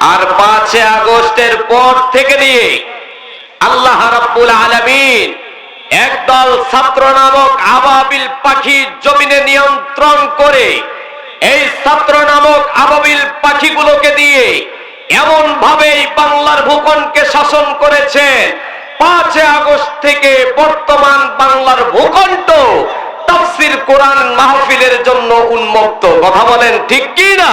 আর পাঁচে আগস্টের পর থেকে নিয়ে আল্লাহ রাব্বুল আলামিন একদল ছাত্র নামক আবাবিল পাখি জমিনে নিয়ন্ত্রণ করে এই ছাত্র নামক আবাবিল পাখিগুলোকে দিয়ে এমন ভাবেই বাংলার ভূখণ্ডকে শাসন করেছে। পাঁচে আগস্ট থেকে বর্তমান বাংলার ভূখণ্ড তাফসির কোরআন মাহফিলের জন্য উন্মুক্ত। কথা বলেন ঠিক কি না?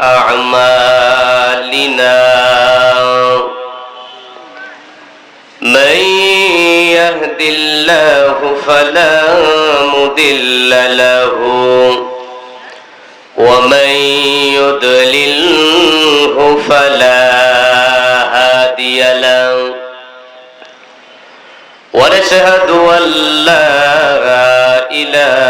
أعمالنا من يهد الله فلا مضل له ومن يضلله فلا هادي له ونشهد أن لا إله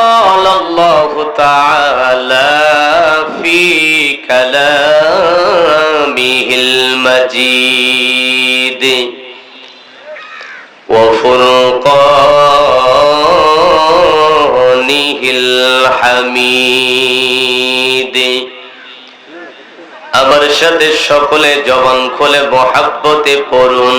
قال الله تعالى في كلامه المجيد وفرقانه الحميد আমার সাথে সকলে জবান খোলে মহাব্বতে পড়ুন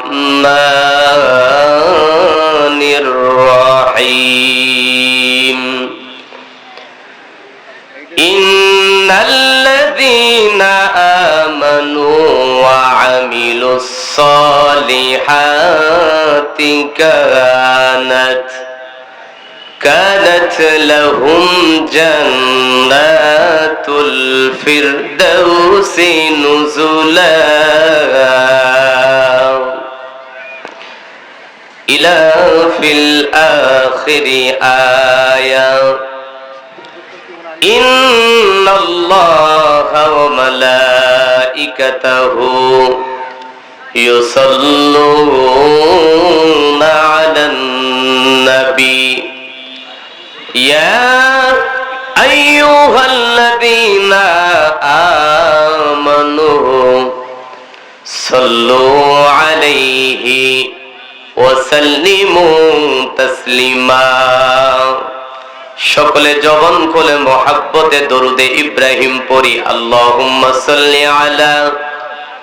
الصالحات كانت كانت لهم جنات الفردوس نزلا. إلى في الآخر آية. إن الله وملائكته يصلون على النبي يا أيها الذين آمنوا صلوا عليه وسلموا تسليما সকলে জবান খোলে মোহাব্বতে দরুদে ইব্রাহিম পড়ি আল্লাহুম্মা সাল্লি আলা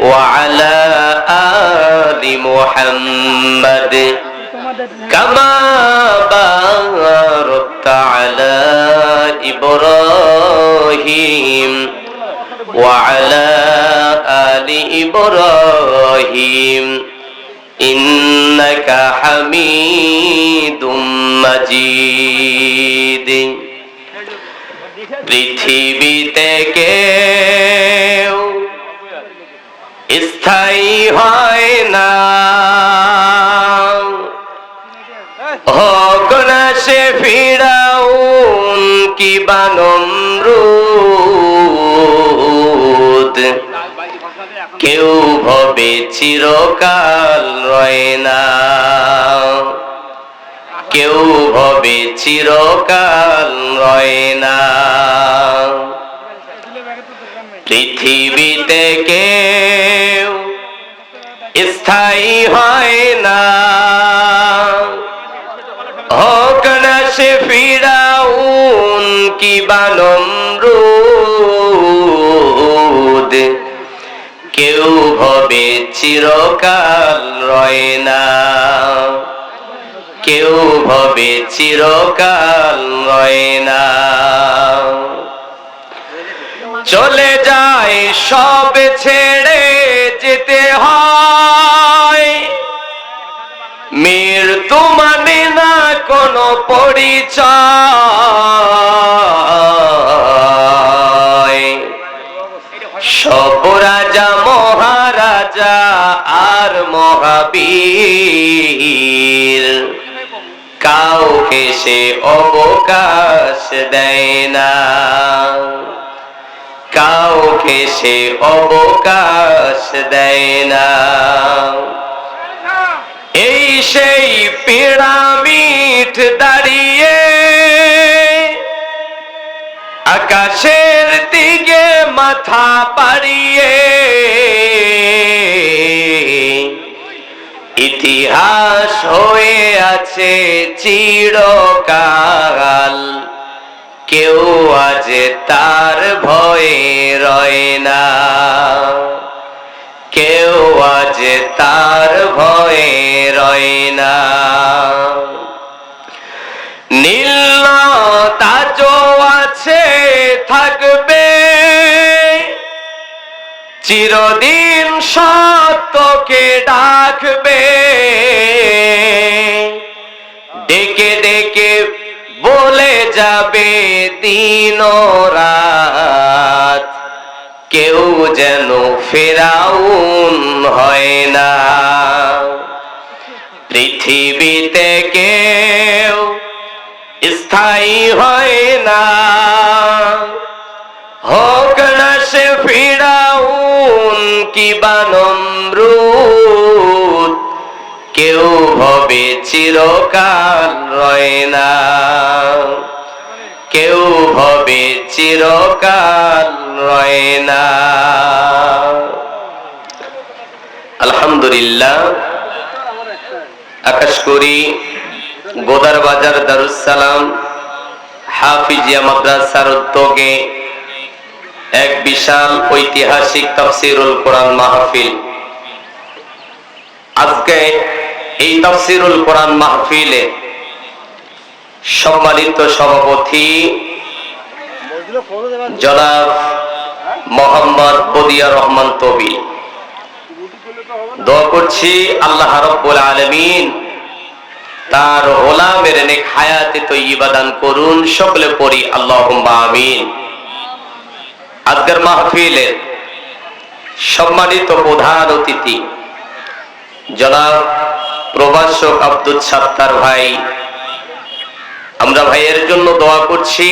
وعلى آل محمد كما باركت على إبراهيم وعلى إبراهيم إنك حميد مجيد পৃথিবীতে কেউ স্থায়ী হয় না। হোক না সে ফিরাউন কি বানমরুদ কেউ ভবে চিরকাল রয় না। কেউ ভবে চিরকাল রয় না। পৃথিবীতে কেউ স্থায়ী হয় না। হোক না সে ফিরাউন কি বানমরুদ কেউ ভবে চিরকাল রয় না। কেউ ভবে চিরকাল রয় না। চলে যায় সব ছেড়ে যেতে হয়। মৃত্যু মানে না কোনো পরিচয়। সব রাজা, মহারাজা আর মহাবীর। কাউকে সে অবকাশ দেয় না। কাউকে সে অবকাশ দেয় না। এই সেই পিরামিড দাঁড়িয়ে আকাশের দিকে মাথা পাড়িয়ে ইতিহাস হয়ে আছে চিরকাল। কেউ আজ তার ভয়ে রয় না। কেউ আজ তার ভয়ে রয় না। নীল তাজো আছে থাকবে, চিরদিন সত্যকে ডাকবে। ডেকে ডেকে বলে যাবে দিন রাত। কেউ যেন ফেরাউন হয় না। পৃথিবীতে কেউ স্থায়ী হয় না। হোক না সে ফিরাউন কি বানমরুদ কেউ ভবে চিরকাল রয় না। কেউ ভবে চিরকাল রয় না। আলহামদুলিল্লাহ, আকাশ করি গোদার বাজার দারুসালাম হাফিজিয়া মাদ্রাসার উদ্যোগে এক বিশাল ঐতিহাসিক তফসিরুল কোরআন মাহফিল। আজকে এই তফসিরুল কোরআন মাহফিলে সম্মানিত সভাপতি জনাব মোহাম্মদ বদিয়া রহমান তবি। দোয়া করছি আল্লাহ রব্বুল আলমিন তার গোলামের নেক হায়াতে তো ইবাদান করুন, সকলে পড়ি আল্লাহ আমিন। আজকের মাহফিলের সম্মানিত প্রধান অতিথি জনাব প্রভাষক আব্দুল সাত্তার ভাই। আমরা ভাইয়ের জন্য দোয়া করছি।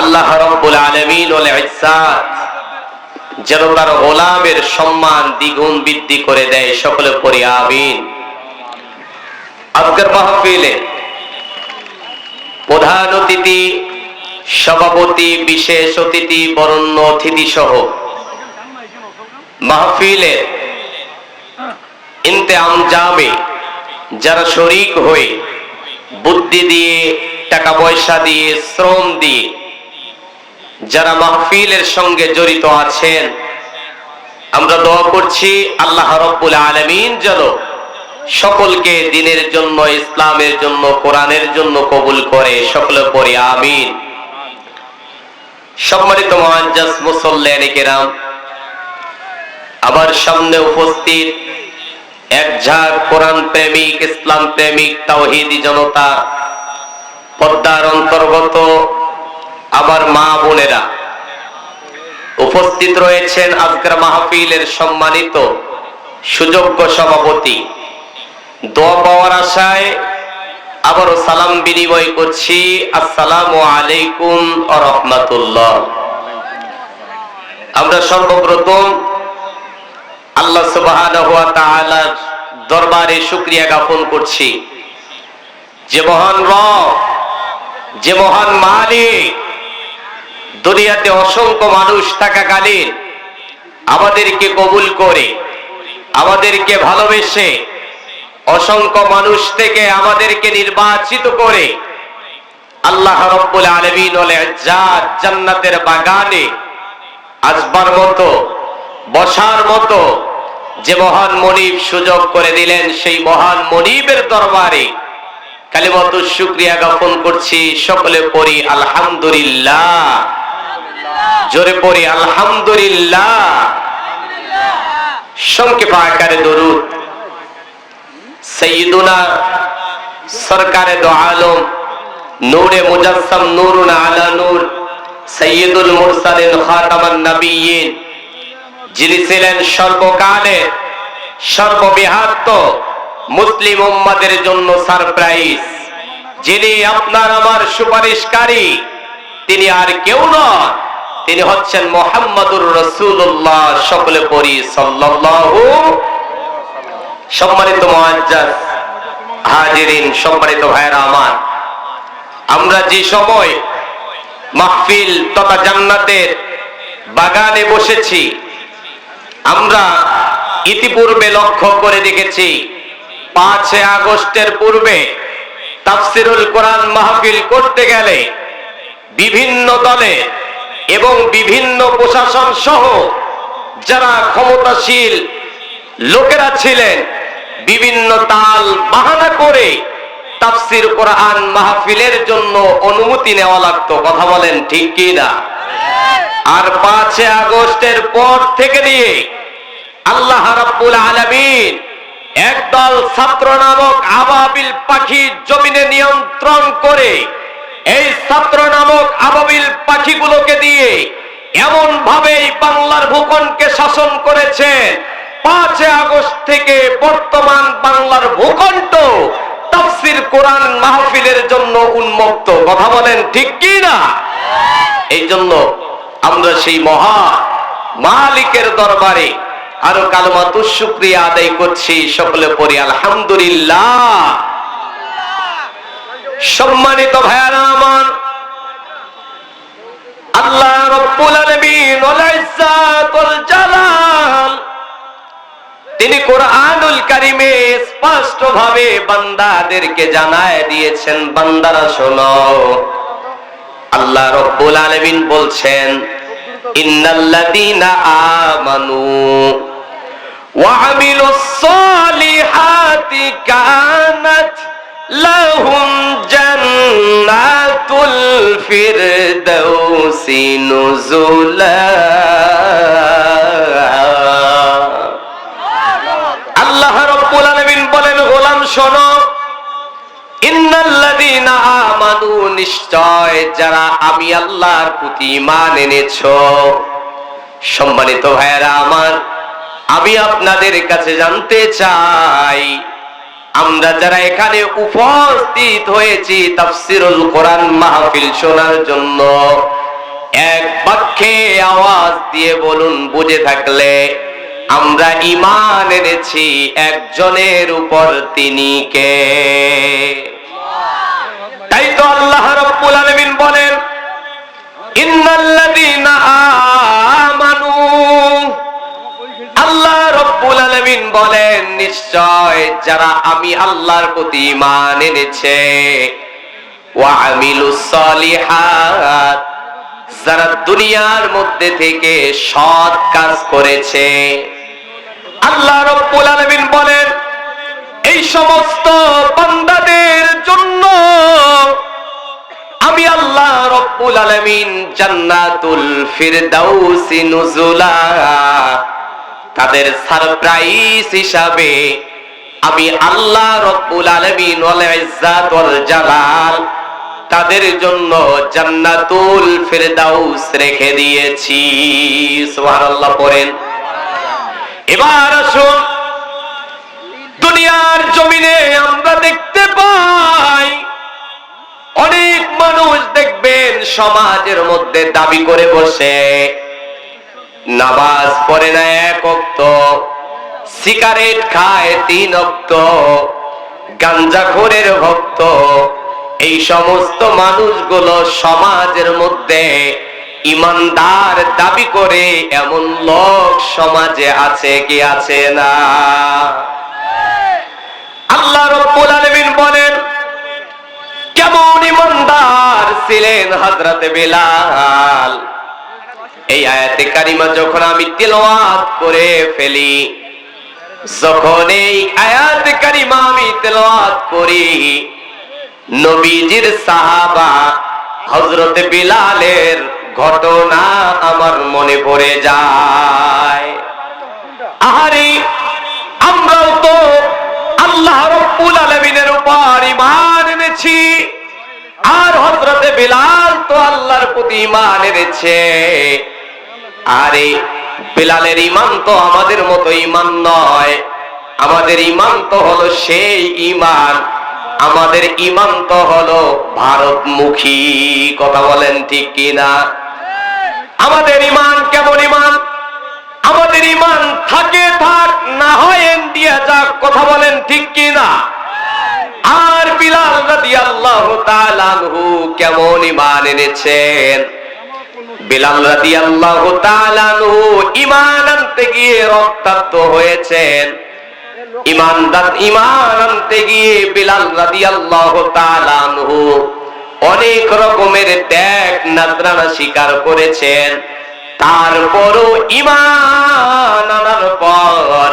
আল্লাহ রব্বুল আলমিন ওল ইজ্জাত যেন তার গোলামের সম্মান দ্বিগুণ বৃদ্ধি করে দেয় সকলে পড়ি আমিন। আজকের মাহফিলে প্রধান অতিথি, সভাপতি, বিশেষ অতিথি, বরণ্য অতিথি সহ মাহফিলে ইনতে আমজামে যারা শরিক হয়ে বুদ্ধি দিয়ে, টাকা পয়সা দিয়ে, শ্রম দিয়ে, যারা মাহফিলের সঙ্গে জড়িত আছেন, আমরা দোয়া করছি আল্লাহ রব্বুল আলমিন যেন সকলকে দিনের জন্য, ইসলামের জন্য, কোরআনের জন্য কবুল করে, সকলে পরে আমিন। সম্মানিত মহাজাস মুসল্লেন আমার সামনে উপস্থিত এক ঝাঁক কোরআন প্রেমিক, ইসলাম প্রেমিক, তাওহিদি জনতা পদ্মার অন্তর্গত আমার মা বোনেরা উপস্থিত রয়েছেন আজকের মাহফিলের সম্মানিত সুযোগ্য সভাপতি। দোয়া পাওয়ার আশায় আবারও সালাম বিনিময় করছি। আসসালাম আলাইকুম রহমাতুল্লাহ। আমরা সর্বপ্রথম আল্লাহ সুবহানাহু দরবারে শুকরিয়া জ্ঞাপন করছি। যে মহান রব, যে মহান মালিক, দুনিয়াতে অসংখ্য মানুষ থাকাকালীন আমাদেরকে কবুল করে, আমাদেরকে ভালোবেসে অসংখ্য মানুষ থেকে আমাদেরকে নির্বাচিত করে আল্লাহ রব্বুল আলমিন জান্নাতের বাগানে আসবার মতো, বসার মতো যে মহান মনিব সুযোগ করে দিলেন, সেই মহান মনিবের দরবারে কালিমত শুক্রিয়া জ্ঞাপন করছি। সকলে পড়ি আলহামদুলিল্লাহ। জোরে পড়ি আলহামদুলিল্লাহ। সংক্ষেপ আকারে দরুদ। সৈয়দুনা সরকারে দো আলম, নূরে মুজাসসাম নূরুন আলা নূর, সৈয়দুল মুরসালিন খাতামান নবিয়্যিন। যিনি ছিলেন সর্বকালে সর্ববিহাত্ত মুসলিম উম্মাদের জন্য সারপ্রাইজ, যিনি আপনার আমার সুপারিশকারী, তিনি আর কেউ নন, তিনি হচ্ছেন মোহাম্মদুর রসুল্লাহ সকলে পড়ি সাল্লাল্লাহু সম্মানিত মুআজ্জাজ হাজিরিন, সম্মানিত ভাইরা আমার, আমরা যে সময় মাহফিল তথা জান্নাতের বাগানে বসেছি আমরা ইতিপূর্বে লক্ষ্য করে দেখেছি পাঁচে আগস্টের পূর্বে তাফসিরুল কোরআন মাহফিল করতে গেলে বিভিন্ন দলে এবং বিভিন্ন প্রশাসন সহ যারা ক্ষমতাশীল লোকেরা ছিলেন, বিভিন্ন তাল বাহানা করে তাফসির কোরআন মাহফিলের জন্য অনুমতি নেওয়া লাগতো। কথা বলেন ঠিক কি না আর পাঁচে আগস্টের পর থেকে নিয়ে আল্লাহ রাব্বুল আলামিন একদল ছাত্র নামক আবাবিল পাখি জমিনে নিয়ন্ত্রণ করে এই ছাত্র নামক আবাবিল পাখিগুলোকে দিয়ে এমন ভাবে বাংলার ভূখণ্ডকে শাসন করেছেন পাঁচে আগস্ট থেকে বর্তমান বাংলার ভূখণ্ড তাফসির কোরআন মাহফিলের জন্য উন্মুক্ত। কথা বলেন ঠিক কি না? এই জন্য আমরা সেই মহা মালিকের দরবারে আরও কালমাতু শুক্রিয়া আদায় করছি সকলে পড়ি, আলহামদুলিল্লাহ। সম্মানিত ভাইয়ারা আমার, আল্লাহ তিনি কোরআনুল কারিমে স্পষ্ট ভাবে বান্দাদেরকে জানায় দিয়েছেন, বান্দারা শোনো। আল্লাহ রব্বুল আলামিন বলছেন, ইন্নাল্লাযীনা আমানু আমিলুস সালিহাতি কানাত লাহুম জান্নাতুল ফিরদাউসি নুজুলা। আল্লাহ রব্বুল আলামিন বলেন, গোলাম শোনো, ইন্নাল্লাযীনা আমানু নিশ্চয় যারা আমি আল্লাহর প্রতি ঈমান এনেছো। সম্মানিত ভাইয়েরা আমার আমি আপনাদের কাছে জানতে চাই, আমরা যারা এখানে উপস্থিত হয়েছি তাফসিরুল কোরআন মাহফিল শোনার জন্য, এক বাক্যে আওয়াজ দিয়ে বলুন, বুঝে থাকলে, আমরা ইমান এনেছি একজনের উপর তিনি কে? তাই তো আল্লাহ রাব্বুল আলামিন বলেন, ইন্নাল্লাযীনা আমানু আল্লাহ রব্বুল আলামিন বলেন, নিশ্চয় যারা আমি আল্লাহর প্রতি ঈমান এনেছে যারা দুনিয়ার মধ্যে থেকে সৎ কাজ করেছে। আল্লাহ রব্বুল আলামিন বলেন, এই সমস্ত বান্দাদের জন্য আমি আল্লাহ রব্বুল আলামিন জান্নাতুল ফিরদাউসি নুজুলা তাদের সারপ্রাইজ হিসাবে আমি আল্লাহ রব্বুল আলামিন ওয়াল ইজ্জাত ওয়াল জালাল তাদের জন্য জান্নাতুল ফিরদাউস রেখে দিয়েছি। সুবহানাল্লাহ, পড়েন। এবার আসুন, দুনিয়ার জমিনে আমরা দেখতে পাই, অনেক মানুষ দেখবেন সমাজের মধ্যে দাবি করে বসে। নামাজ পড়ে না এক অক্ত, সিগারেট খায় তিন অক্ত, গাঞ্জাখোরের ভক্ত। এই সমস্ত মানুষগুলো সমাজের মধ্যে ইমানদার দাবি করে, এমন লোক সমাজে আছে কি আছে না? আল্লাহ রব্বুল আলামিন বলেন, কেমন ইমানদার ছিলেন হযরতে বিলাল? এই আয়াতে কারিমা যখন আমি তেলাওয়াত করে ফেলি, যখন এই আয়াতে কারিমা আমি তেলাওয়াত করি, নবীজির সাহাবা হযরতে বিলালের ঘটনা আমার মনে পড়ে যায়। আমরাও তো আল্লাহ রব্বুল আলামিনের উপর ঈমান এনেছি, আর হযরতে বিলাল তো আল্লাহর প্রতি ঈমান এনেছে। আরে, বিলালের ইমান তো আমাদের মতো ইমান নয়। আমাদের ইমান তো হলো সেই ইমান আমাদের ইমান তো হলো ভারতমুখী, কথা বলেন ঠিক কিনা? আমাদের ইমান কেমন ইমান আমাদের ইমান থাকে, থাক, না হয় ইন্ডিয়া যাক, কথা বলেন ঠিক কি না আর বিলাল রাদিয়াল্লাহু তাআলা কেমন ইমান এনেছেন? বিলাল রাদিয়াল্লাহু তাআলা ইমান আনতে গিয়ে রক্তাক্ত হয়েছেন। ইমানদার ইমান আনতে গিয়ে বিলাল রাদিয়াল্লাহু তাআলা অনেক রকমের ত্যাগ নাজরানা স্বীকার করেছেন। তারপরও ইমান আনার পর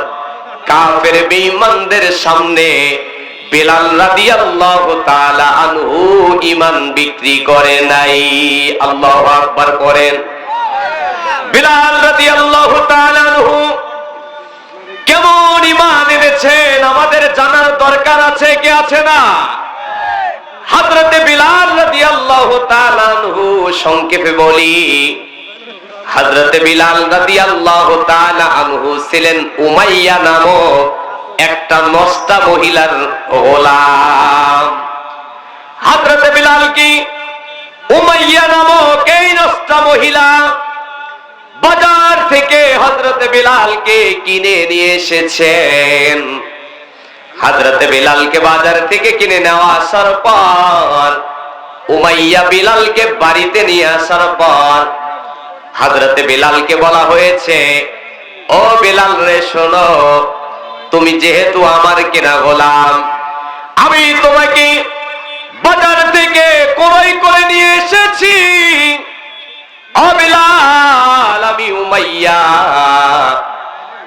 কাফের বেঈমানদের সামনে বিক্রি করে নাই। আল্লাহু কেমন ঈমান এনেছেন? আমাদের জানার দরকার আছে কি আছে না? হযরতে বিলাল রাদিয়াল্লাহু তাআলা আনহু সংক্ষেপে বলি হযরতে বিলাল রাদিয়াল্লাহু তাআলা আনহু ছিলেন উমাইয়া নামক একটা নষ্টা মহিলার গোলাম। হযরতে বিলাল কি? উমাইয়া নামক এই নষ্টা মহিলা বাজার থেকে হযরতে বিলালকে কিনে নিয়ে এসেছেন। হযরতে বিলালকে বাজার থেকে কিনে নেওয়া আসার পর, উমাইয়া বিলালকে বাড়িতে নিয়ে আসার পর, হাজরতে বিলালকে বলা হয়েছে, ও বিলাল রে শোনো তুমি যেহেতু আমার কেনা গোলাম, আমি তোমাকে বাজার থেকে ক্রয় করে নিয়ে এসেছি। আমি উমাইয়া,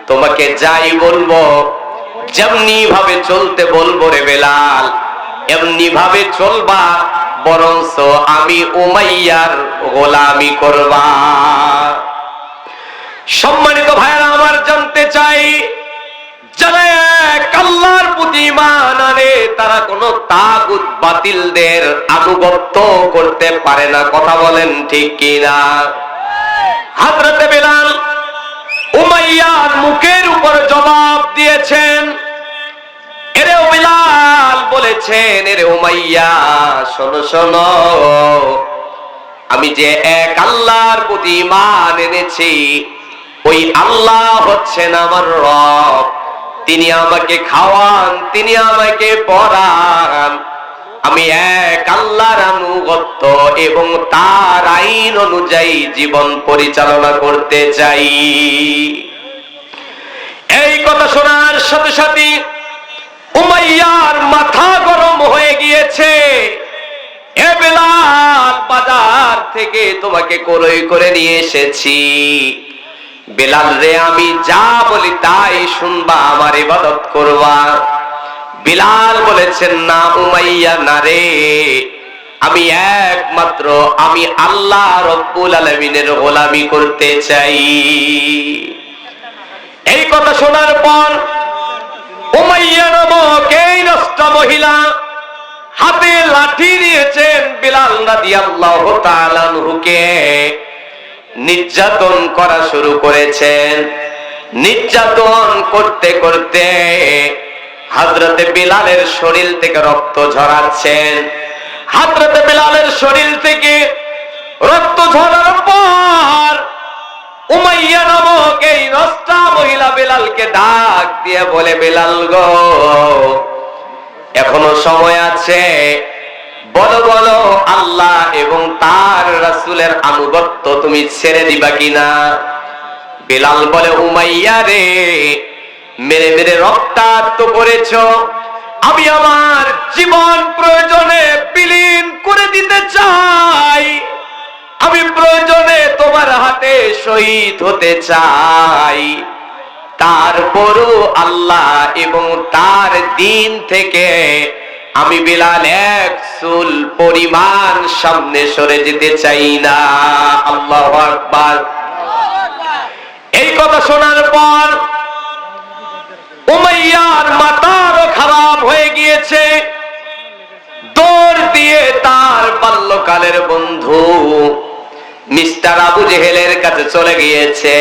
তোমাকে যাই বলব যেমনি ভাবে চলতে বলব রে বেলাল এমনি ভাবে চলবা, বরঞ্চ আমি উমাইয়ার গোলামি করবা। সম্মানিত ভাইরা আমার জানতে চাই তারা কোনো তাগুত বাতিলদের আনুগত্য করতে পারে না। কথা বলেন ঠিক কিনা? হাজরতে বেলাল উমাইয়ার মুখের উপর জবাব দিয়েছেন। এরে বিলাল বলেছেন, এরে উমাইয়া, শোনো শোনো, আমি যে এক আল্লাহর প্রতি ঈমান এনেছি, ওই আল্লাহ হচ্ছেন আমার রব। তিনি আমাকে খাওয়ান, তিনি আমাকে পড়ান। আমি এক আল্লাহর আনুগত্য এবং তার আইন অনুযায়ী জীবন পরিচালনা করতে চাই। এই কথা শোনার সাথে সাথে উমাইয়ার মাথা গরম হয়ে গিয়েছে। এ বাজার থেকে তোমাকে ক্রয় করে নিয়ে এসেছি। বেলাল রে, আমি যা বলি তাই শুনবা, আমার ইবাদত করবা। বিলাল বলেছেন, না উমাইয়া, না রে। আমি একমাত্র, আমি আল্লাহ রব্বুল আলমিনের গোলামি করতে চাই। এই কথা শোনার পর উমাইয়া নামক এই নষ্ট মহিলা হাতে লাঠি নিয়েছেন বিলাল রাদিয়াল্লাহু তাআলা আনহুকে। নির্যাতন করা শুরু করেছেন। নির্যাতন করতে করতে হাজরতে বিলালের শরীর থেকে রক্ত ঝরাচ্ছেন। হাজরতে বিলালের শরীর থেকে রক্ত ঝরার পর উমাইয়া নামক এই নষ্টা মহিলা বেলালকে ডাক দিয়ে বলে, বেলাল গো, এখনও সময় আছে বলো বলো, আল্লাহ এবং তার রাসুলের আনুগত্য তুমি ছেড়ে দিবা কিনা? বেলাল বলে, উমাইয়া রে, মেরে মেরে রক্তাক্ত করেছ। আমি আমার জীবন প্রয়োজনে বিলীন করে দিতে চাই। আমি প্রয়োজনে তোমার হাতে শহীদ হতে চাই। তারপরও আল্লাহ এবং তার দিন থেকে আমি বিলাল এক চুল পরিমাণ সামনে সরে যেতে চাই না। আল্লাহ আকবার। এই কথা শোনার পর উমাইয়ার মাথারও খারাপ হয়ে গিয়েছে। দৌড় দিয়ে তার বাল্যকালের বন্ধু মিস্টার আবু জেহেলের কাছে চলে গিয়েছে।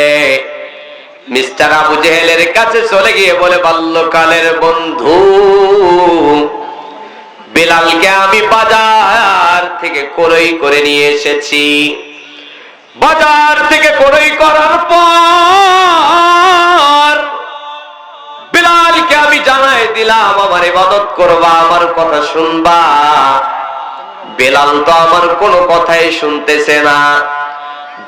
মিস্টার আবু জেহেলের কাছে চলে গিয়ে বলে, বাল্যকালের বন্ধু বিলালকে আমি বাজার থেকে করই করে নিয়ে এসেছি। বাজার থেকে করই করার পর বিলালকে আমি জানাই দিলাম, আমার ইবাদত করবা, আমার কথা শুনবা। বেলাল তো আমার কোনো কথাই শুনতেছে না।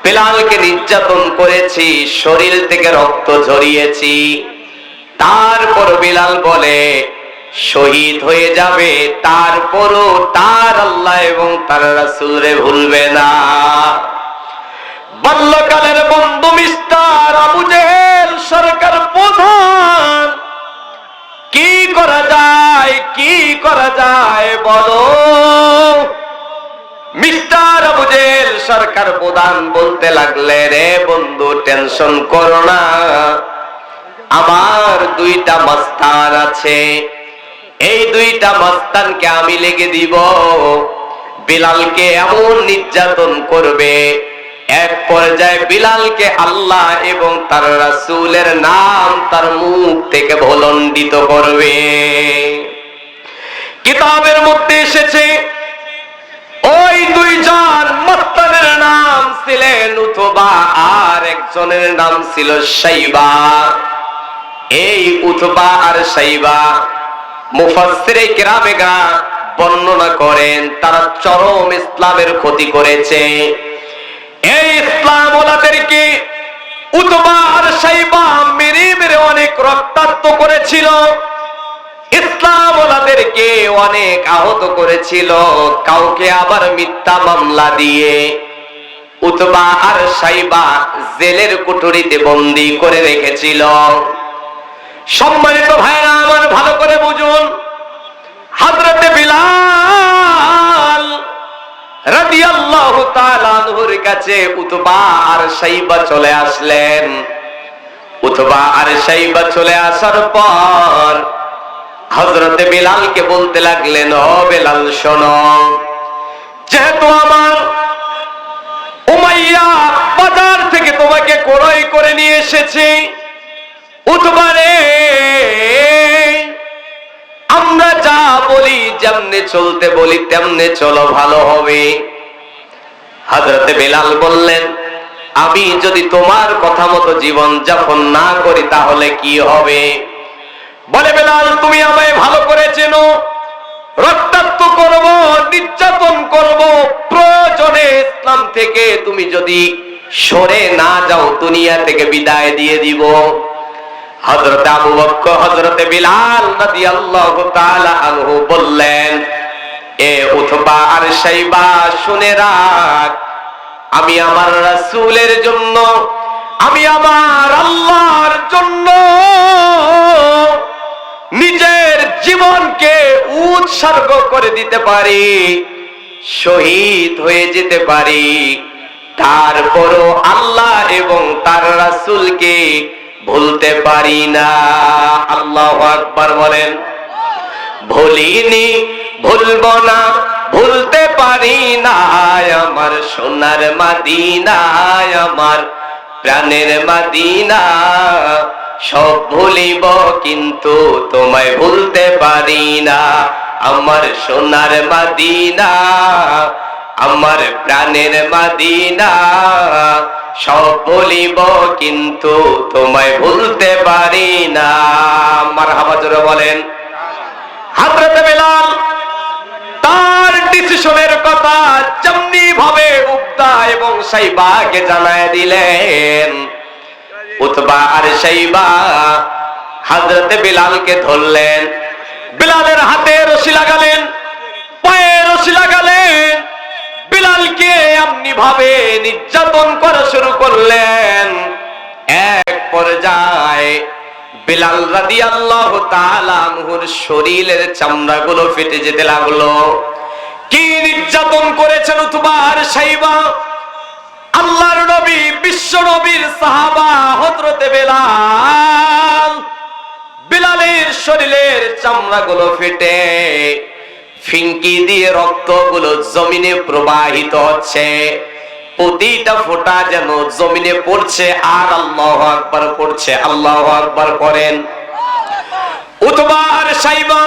বেলালকে নির্যাতন করেছি, শরীর থেকে রক্ত ঝরিয়েছি। তারপর বিলাল বলে শহীদ হয়ে যাবে, তারপরও তার আল্লাহ এবং তার রাসূলরে ভুলবে না। বাল্যকালের বন্ধু মিস্টার আবু জেহেল সরকার প্রধান। কি করা যায়, কি করা যায় বলো। মিস্টার আবু জেহেল সরকার প্রধান বলতে লাগলে, রে বন্ধু, টেনশন করো না। আমার দুইটা মস্তান আছে এই দুইটা মস্তানকে আমি লেগে দিব। বিলালকে এমন নির্যাতন করবে, এক পর্যায়ে বিলালকে আল্লাহ এবং তার রাসূলের নাম তার মুখ থেকে ভলণ্ডিত করবে। কিতাবের মধ্যে এসেছে, ওই দুইজন মস্তানের নাম ছিলেন উথবা আর একজনের নাম ছিল সাইবা এই উতবা আর সাইবা মুফাসসিরে কিরামেগা বর্ণনা করেন, তারা চরম ইসলামের ক্ষতি করেছে। এই ইসলাম ওলাদেরকে উতবা আর সাইবা মেরে মেরে অনেক রক্তাক্ত করেছিল। ইসলাম ওলাদেরকে অনেক আহত করেছিল। কাউকে আবার মিথ্যা মামলা দিয়ে উতবা আর সাইবা জেলের কুঠুরিতে বন্দি করে রেখেছিল। সম্মানিত ভাইরা, আমার ভালো করে বুঝুন। হাজরতে বিলাল রাদিয়াল্লাহু তাআলা আনহুর কাছে উতবা আর সাইবা চলে আসলেন। উতবা আর সাইবা চলে আসার পর হজরতে বিলালকে বলতে লাগলেন, ও বেলাল, শোনো, যেহেতু আমার উমাইয়া বাজার থেকে তোমাকে ক্রয় করে নিয়ে এসেছি উঠবারে। আমরা যা বলি, যেমনে চলতে বলি, তেমনে চলো, ভালো হবে। হাজরতে বেলাল বললেন, আমি যদি তোমার কথা মতো জীবন যাপন না করি, তাহলে কি হবে? বলে বেলাল, তুমি আমায় ভালো করে চেনো। রক্তাক্ত করব, নির্যাতন করব, প্রয়োজনে ইসলাম থেকে তুমি যদি সরে না যাও, দুনিয়া থেকে বিদায় দিয়ে দিব। হযরত আবু বকর, হযরতে বিলাল রাদিয়াল্লাহু তাআলা আনহু বললেন, এ উতবা আর সাইবা, শুনে রাখ, আমি আমার রাসূলের জন্য, আমি আমার আল্লাহর জন্য নিজের জীবনকে উৎসর্গ করে দিতে পারি, শহীদ হয়ে যেতে পারি। তারপরও আল্লাহ এবং তার রাসূলকে ভুলতে পারি না। আল্লাহ আকবার বলেন, ভুলিনি, ভুলব না, ভুলতে পারি না। আমার সোনার মাদিনা আমার প্রাণের মাদিনা, সব ভুলিব কিন্তু তোমায় ভুলতে পারি না। আমার সোনার মাদিনা, আমার প্রাণের মাদিনা সব বলিব কিন্তু তোমায় ভুলতে পারি না। আমার হাবাজরে বলেন। হাজরত বেলাল তার ডিসিশনের কথা যেমনি ভাবে উক্তা এবং সাইবাকে জানায় দিলেন। উতবা আর সাইবা হাজরতে বিলালকে ধরলেন। বিলালের হাতে রশি লাগালেন, পায়ে রশি লাগালেন। বিলালকে এমনি ভাবে নির্যাতন করা শুরু করলেন। এক পর্যায়ে বিলাল রাদি আল্লাহ তালামহুর শরীরের চামড়াগুলো ফেটে যেতে লাগল। কি নির্যাতন করেছেন উতবার সাইবা? আল্লাহর নবী, বিশ্ব নবীর সাহাবা হজরতে বেলাল। বিলালের শরীরের চামড়াগুলো ফেটে ফিঙ্কি দিয়ে রক্তগুলো জমিনে প্রবাহিত হচ্ছে। প্রতিটা ফোঁটা যেন জমিনে পড়ছে আর আল্লাহ আকবার পড়ছে। আল্লাহ আকবার করেন উতবার সাইবা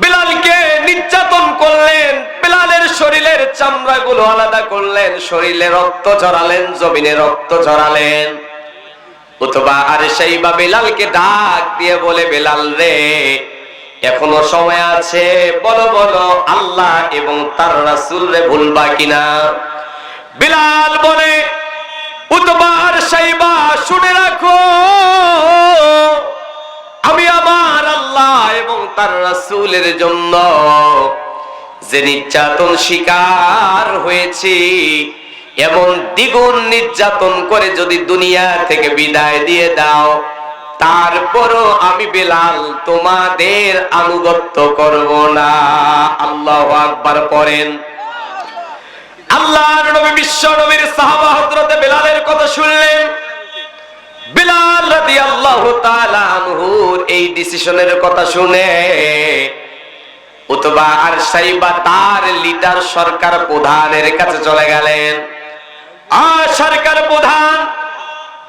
বিলালকে নির্যাতন করলেন, বিলালের শরীরের চামড়াগুলো আলাদা করলেন, শরীরে রক্ত ঝরালেন, জমিনে রক্ত ঝরালেন। উতবা আর সাইবা বিলালকে ডাক দিয়ে বলে, বেলাল রে এখনও সময় আছে। বলো বলো, আল্লাহ এবং তার রাসূল রে ভুলবা কিনা? বিলাল বলে, উতবার সাইবা শুনে রাখো। আমি আমার আল্লাহ এবং তার রাসুলের জন্য যে নির্যাতন শিকার হয়েছি, এমন দ্বিগুণ নির্যাতন করে যদি দুনিয়া থেকে বিদায় দিয়ে দাও তারপরও আমি বেলাল, তোমাদের আনুগত্য করব না। আল্লাহ আকবার করেন আল্লাহর নবী, বিশ্ব নবীর সাহাবা হযরতে বেলালের কথা শুনলেন। বিলাল রাদিয়াল্লাহু তাআলা আনহুর এই ডিসিশনের কথা শুনে উতবা আর সাইবা তার লিডার সরকার প্রধানের কাছে চলে গেলেন। আর সরকার প্রধান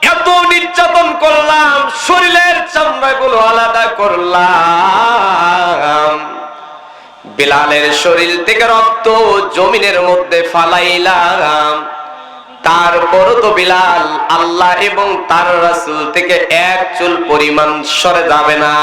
এত নির্যাতন করলাম, শরীরের চামড়াগুলো আলাদা করলাম। বিলালের শরীর থেকে রক্ত জমিনের মধ্যে ফালাইলাম। তারপর তো বিলাল আল্লাহ এবং তার রাসুল থেকে এক চুল পরিমাণ সরে যাবে না।